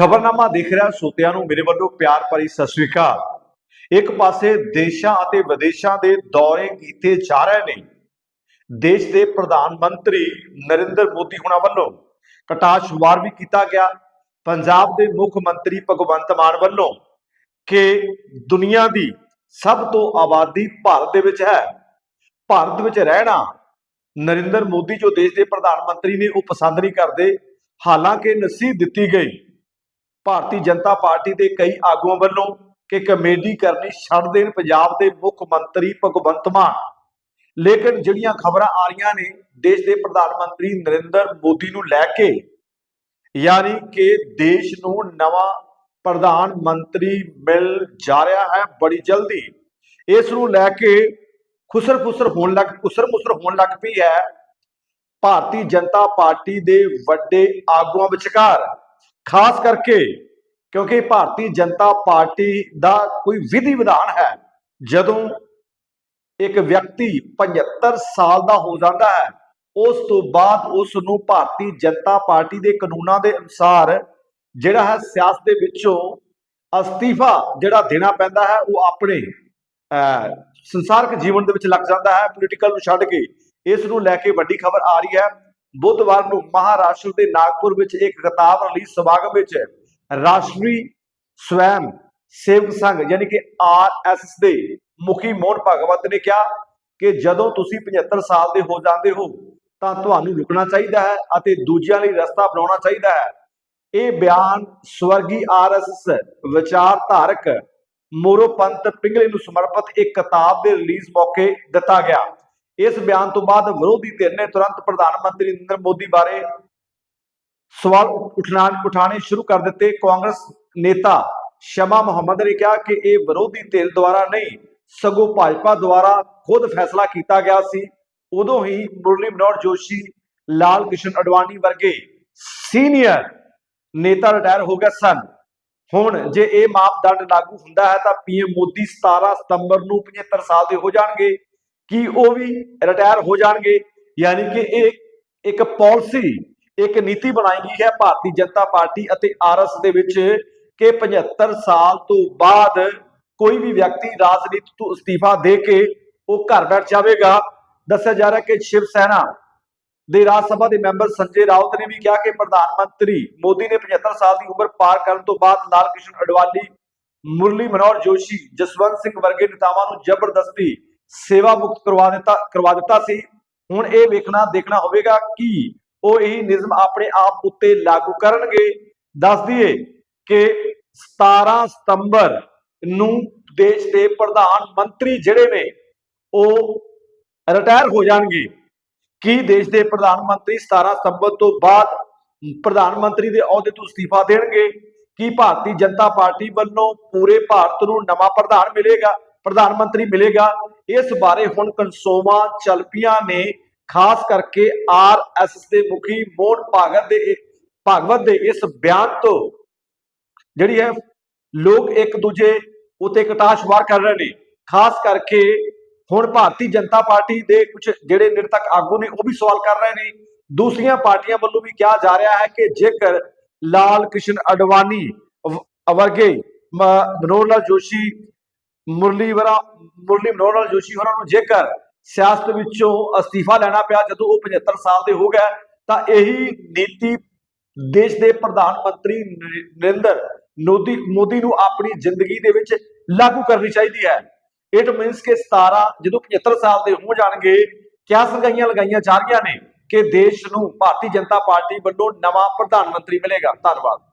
ਖਬਰਨਾਮਾ ਦੇਖ ਰਿਹਾ ਸੋਤਿਆਂ ਨੂੰ ਮੇਰੇ ਵੱਲੋਂ ਪਿਆਰ ਭਰੀ ਸਤਿ ਸ੍ਰੀ ਅਕਾਲ। ਇੱਕ ਪਾਸੇ ਦੇਸ਼ਾਂ ਅਤੇ ਵਿਦੇਸ਼ਾਂ ਦੇ ਦੌਰੇ ਕੀਤੇ ਜਾ ਰਹੇ ਨੇ। ਦੇਸ਼ ਦੇ ਪ੍ਰਧਾਨ ਮੰਤਰੀ ਨਰਿੰਦਰ ਮੋਦੀ ਹੁਣਾਂ ਵੱਲੋਂ ਕਟਾਸ਼ਵਾਰ ਵੀ ਕੀਤਾ ਗਿਆ। ਪੰਜਾਬ ਦੇ ਮੁੱਖ ਮੰਤਰੀ ਭਗਵੰਤ ਮਾਨ ਵੱਲੋਂ ਕਿ ਦੁਨੀਆ ਦੀ ਸਭ ਤੋਂ ਆਬਾਦੀ ਭਾਰਤ ਦੇ ਵਿੱਚ ਹੈ। ਭਾਰਤ ਵਿੱਚ ਰਹਿਣਾ ਨਰਿੰਦਰ ਮੋਦੀ ਜੋ ਦੇਸ਼ ਦੇ ਪ੍ਰਧਾਨ ਮੰਤਰੀ ਨੇ ਉਹ ਪਸੰਦ ਨਹੀਂ ਕਰਦੇ। ਹਾਲਾਂਕਿ ਨਸੀਬ ਦਿੱਤੀ ਗਈ। ਭਾਰਤੀ ਜਨਤਾ ਪਾਰਟੀ ਦੇ ਕਈ ਆਗੂਆਂ ਵੱਲੋਂ ਕਿ ਕਮੇਡੀ ਕਰਨੀ ਛੱਡ ਦੇਣ ਪੰਜਾਬ ਦੇ ਮੁੱਖ ਮੰਤਰੀ ਭਗਵੰਤ ਮਾਨ। ਲੇਕਿਨ ਜਿਹੜੀਆਂ ਖਬਰਾਂ ਆ ਰਹੀਆਂ ਨੇ ਦੇਸ਼ ਦੇ ਪ੍ਰਧਾਨ ਮੰਤਰੀ ਨਰਿੰਦਰ ਮੋਦੀ ਨੂੰ ਲੈ ਕੇ, ਯਾਨੀ ਕਿ ਦੇਸ਼ ਨੂੰ ਨਵਾਂ ਪ੍ਰਧਾਨ ਮੰਤਰੀ ਮਿਲ ਜਾ ਰਿਹਾ ਹੈ ਬੜੀ ਜਲਦੀ। ਇਸ ਨੂੰ ਲੈ ਕੇ ਖੁਸਰ ਫੁਸਰ ਹੋਣ ਲੱਗ ਖੁਸਰ ਮੁਸਰ ਹੋਣ ਲੱਗ ਪਈ ਹੈ ਭਾਰਤੀ ਜਨਤਾ ਪਾਰਟੀ ਦੇ ਵੱਡੇ ਆਗੂਆਂ ਵਿਚਕਾਰ। ਖਾਸ ਕਰਕੇ ਕਿਉਂਕਿ ਭਾਰਤੀ ਜਨਤਾ ਪਾਰਟੀ ਦਾ ਕੋਈ ਵਿਧੀ ਵਿਧਾਨ ਹੈ ਜਦੋਂ ਇੱਕ ਵਿਅਕਤੀ 75 ਸਾਲ ਦਾ ਹੋ ਜਾਂਦਾ ਹੈ ਉਸ ਤੋਂ ਬਾਅਦ ਉਸ ਨੂੰ ਭਾਰਤੀ ਜਨਤਾ ਪਾਰਟੀ ਦੇ ਕਾਨੂੰਨਾਂ ਦੇ ਅਨੁਸਾਰ ਜਿਹੜਾ ਹੈ ਸਿਆਸਤ ਦੇ ਵਿੱਚੋਂ ਅਸਤੀਫਾ ਜਿਹੜਾ ਦੇਣਾ ਪੈਂਦਾ ਹੈ ਉਹ ਆਪਣੇ ਅਹ, ਸੰਸਾਰਕ ਜੀਵਨ ਦੇ ਵਿੱਚ ਲੱਗ ਜਾਂਦਾ ਹੈ ਪੋਲੀਟੀਕਲ ਨੂੰ ਛੱਡ ਕੇ। ਇਸ ਨੂੰ ਲੈ ਕੇ ਵੱਡੀ ਖਬਰ ਆ ਰਹੀ ਹੈ ਬੁੱਧਵਾਰ ਨੂੰ ਮਹਾਰਾਸ਼ਟਰ ਦੇ ਨਾਗਪੁਰ ਵਿੱਚ ਇੱਕ ਕਿਤਾਬ ਰਿਲੀਜ਼ ਸਮਾਗਮ ਵਿੱਚ ਰਾਸ਼ਟਰੀ ਸਵੈਮ ਸੇਵਕ ਸੰਘ ਯਾਨੀ ਕਿ ਆਰਐਸਐਸ ਦੇ ਮੁਖੀ ਮੋਹਨ ਭਗਵਤ ਨੇ ਕਿਹਾ ਕਿ ਜਦੋਂ ਤੁਸੀਂ 75 ਸਾਲ ਦੇ ਹੋ ਜਾਂਦੇ ਹੋ, ਤਾਂ ਤੁਹਾਨੂੰ ਰੁਕਣਾ ਚਾਹੀਦਾ ਹੈ ਅਤੇ ਦੂਜਿਆਂ ਲਈ ਰਸਤਾ ਬਣਾਉਣਾ ਚਾਹੀਦਾ ਹੈ। ਇਹ ਬਿਆਨ ਸਵਰਗੀ ਆਰਐਸਐਸ ਵਿਚਾਰਧਾਰਕ ਮੋਰੋਪੰਤ ਪਿੰਗਲੇ ਨੂੰ ਸਮਰਪਿਤ ਇੱਕ ਕਿਤਾਬ ਦੇ ਰਿਲੀਜ਼ ਮੌਕੇ ਦਿੱਤਾ ਗਿਆ। ਇਸ ਬਿਆਨ ਤੋਂ ਬਾਅਦ ਵਿਰੋਧੀ ਧਿਰ ਨੇ ਤੁਰੰਤ ਪ੍ਰਧਾਨ ਮੰਤਰੀ ਨਰਿੰਦਰ ਮੋਦੀ ਬਾਰੇ ਸਵਾਲ ਉਠਣਾ ਉਠਾਣੇ ਸ਼ੁਰੂ ਕਰ ਦਿੱਤੇ। ਕਾਂਗਰਸ ਨੇਤਾ ਸ਼ਮਾ ਮੁਹੰਮਦ ਨੇ ਕਿਹਾ ਕਿ ਇਹ ਵਿਰੋਧੀ ਧਿਰ ਦੁਆਰਾ ਨਹੀਂ, ਸਗੋਂ ਭਾਜਪਾ ਦੁਆਰਾ ਖੁਦ ਫੈਸਲਾ ਕੀਤਾ ਗਿਆ ਸੀ। ਉਦੋਂ ਹੀ ਮੁਰਲੀ ਮਨੋਹਰ ਜੋਸ਼ੀ, ਲਾਲ ਕ੍ਰਿਸ਼ਨ ਅਡਵਾਨੀ ਵਰਗੇ ਸੀਨੀਅਰ ਨੇਤਾ ਰਿਟਾਇਰ ਹੋ ਗਏ ਸਨ। ਹੁਣ ਜੇ ਇਹ ਮਾਪਦੰਡ ਲਾਗੂ ਹੁੰਦਾ ਹੈ ਤਾਂ ਪੀਐਮ ਮੋਦੀ 17 ਸਤੰਬਰ ਨੂੰ 75 ਸਾਲ ਦੇ ਹੋ ਜਾਣਗੇ। ਕੀ ਉਹ ਵੀ ਰਿਟਾਇਰ ਹੋ ਜਾਣਗੇ। ਯਾਨੀ ਕਿ ਇਹ ਇੱਕ ਪਾਲਿਸੀ ਇੱਕ ਨੀਤੀ ਬਣਾਈ ਗਈ ਹੈ ਭਾਰਤੀ ਜਨਤਾ ਪਾਰਟੀ ਅਤੇ ਆਰਐਸ ਦੇ ਵਿੱਚ ਕਿ 75 ਸਾਲ ਤੋਂ ਬਾਅਦ ਕੋਈ ਵੀ ਵਿਅਕਤੀ ਰਾਜਨੀਤੀ ਤੋਂ ਅਸਤੀਫਾ ਦੇ ਕੇ ਉਹ ਘਰ ਬੈਠ ਜਾਵੇਗਾ। ਦੱਸਿਆ ਜਾ ਰਿਹਾ ਕਿ ਸ਼ਿਵ ਸੈਨਾ ਦੇ ਰਾਜ ਸਭਾ ਦੇ ਮੈਂਬਰ ਸੰਜੇ ਰਾਉਤ ਨੇ ਵੀ ਕਿਹਾ ਕਿ ਪ੍ਰਧਾਨ ਮੰਤਰੀ ਮੋਦੀ ਨੇ 75 ਸਾਲ ਦੀ ਉਮਰ ਪਾਰ ਕਰਨ ਤੋਂ ਬਾਅਦ ਲਾਲ ਕ੍ਰਿਸ਼ਨ ਅਡਵਾਨੀ, ਮੁਰਲੀ ਮਨੋਹਰ ਜੋਸ਼ੀ, ਜਸਵੰਤ ਸਿੰਘ ਵਰਗੇ ਨੇਤਾਵਾਂ ਨੂੰ ਜ਼ਬਰਦਸਤੀ ਸੇਵਾ ਮੁਕਤ ਕਰਵਾ ਦਿੱਤਾ ਕਰਵਾ ਦਿੱਤਾ ਸੀ। ਹੁਣ ਇਹ ਵੇਖਣਾ, ਦੇਖਣਾ ਹੋਵੇਗਾ ਕਿ ਉਹ ਇਹ ਨਿਯਮ ਆਪਣੇ ਆਪ ਉੱਤੇ ਲਾਗੂ ਕਰਨਗੇ। ਦੱਸ ਦਈਏ ਕਿ 17 ਸਤੰਬਰ ਨੂੰ ਦੇਸ਼ ਦੇ ਪ੍ਰਧਾਨ ਮੰਤਰੀ ਜਿਹੜੇ ਨੇ, ਉਹ ਰਿਟਾਇਰ ਹੋ ਜਾਣਗੇ। ਕੀ ਦੇਸ਼ ਦੇ ਪ੍ਰਧਾਨ ਮੰਤਰੀ 17 ਸਤੰਬਰ ਤੋਂ ਬਾਅਦ ਪ੍ਰਧਾਨ ਮੰਤਰੀ ਦੇ ਅਹੁਦੇ ਤੋਂ ਅਸਤੀਫਾ ਦੇਣਗੇ? ਕੀ ਭਾਰਤੀ ਜਨਤਾ ਪਾਰਟੀ ਵੱਲੋਂ ਪੂਰੇ ਭਾਰਤ ਨੂੰ ਨਵਾਂ ਪ੍ਰਧਾਨ ਮਿਲੇਗਾ, ਪ੍ਰਧਾਨ ਮੰਤਰੀ ਮਿਲੇਗਾ? ਇਸ ਬਾਰੇ ਹੁਣ ਕਨਸੋਵਾਂ ਚੱਲ ਪਈਆਂ ਨੇ, ਖਾਸ ਕਰਕੇ ਆਰਐਸਐਸ ਦੇ ਮੁਖੀ ਮੋਹਨ ਭਾਗਵਤ ਦੇ ਭਾਗਵਤ ਦੇ ਇਸ ਬਿਆਨ ਤੋਂ, ਜਿਹੜੀ ਹੈ, ਲੋਕ ਇੱਕ ਦੂਜੇ ਉਤੇ ਕਟਾਸ਼ਵਾਰ ਕਰ ਰਹੇ ਨੇ। ਖਾਸ ਕਰਕੇ ਹੁਣ ਭਾਰਤੀ ਜਨਤਾ ਪਾਰਟੀ ਦੇ ਕੁਝ ਜਿਹੜੇ ਨਿਰਤਕ ਆਗੂ ਨੇ, ਉਹ ਵੀ ਸਵਾਲ ਕਰ ਰਹੇ ਨੇ। ਦੂਸਰੀਆਂ ਪਾਰਟੀਆਂ ਵੱਲੋਂ ਵੀ ਕਿਹਾ ਜਾ ਰਿਹਾ ਹੈ ਕਿ ਜੇਕਰ ਲਾਲ ਕ੍ਰਿਸ਼ਨ ਅਡਵਾਨੀ ਵਰਗੇ ਮਨੋਹਰ ਲਾਲ ਜੋਸ਼ੀ ਮੁਰਲੀ ਵਰਾ, ਮੁਰਲੀ ਮਨੋਹਰ ਲਾਲ ਜੋਸ਼ੀ ਹੋਰਾਂ ਨੂੰ ਜੇਕਰ ਸਿਆਸਤ ਵਿੱਚੋਂ ਅਸਤੀਫਾ ਲੈਣਾ ਪਿਆ, ਜਦੋਂ ਉਹ 75 ਸਾਲ ਦੇ ਹੋ ਗਏ, ਤਾਂ ਇਹੀ ਨੀਤੀ ਦੇਸ਼ ਦੇ ਪ੍ਰਧਾਨ ਮੰਤਰੀ ਨਰਿੰਦਰ ਮੋਦੀ ਮੋਦੀ ਨੂੰ ਆਪਣੀ ਜ਼ਿੰਦਗੀ ਦੇ ਵਿੱਚ ਲਾਗੂ ਕਰਨੀ ਚਾਹੀਦੀ ਹੈ। ਇਟ ਮੀਨਸ ਕਿ 17 ਜਦੋਂ 75 ਸਾਲ ਦੇ ਹੋ ਜਾਣਗੇ, ਕਿਆ ਸਰਗਾਈਆਂ ਲਗਾਈਆਂ ਜਾ ਰਹੀਆਂ ਨੇ ਕਿ ਦੇਸ਼ ਨੂੰ ਭਾਰਤੀ ਜਨਤਾ ਪਾਰਟੀ ਵੱਲੋਂ ਨਵਾਂ ਪ੍ਰਧਾਨ ਮੰਤਰੀ ਮਿਲੇਗਾ। ਧੰਨਵਾਦ।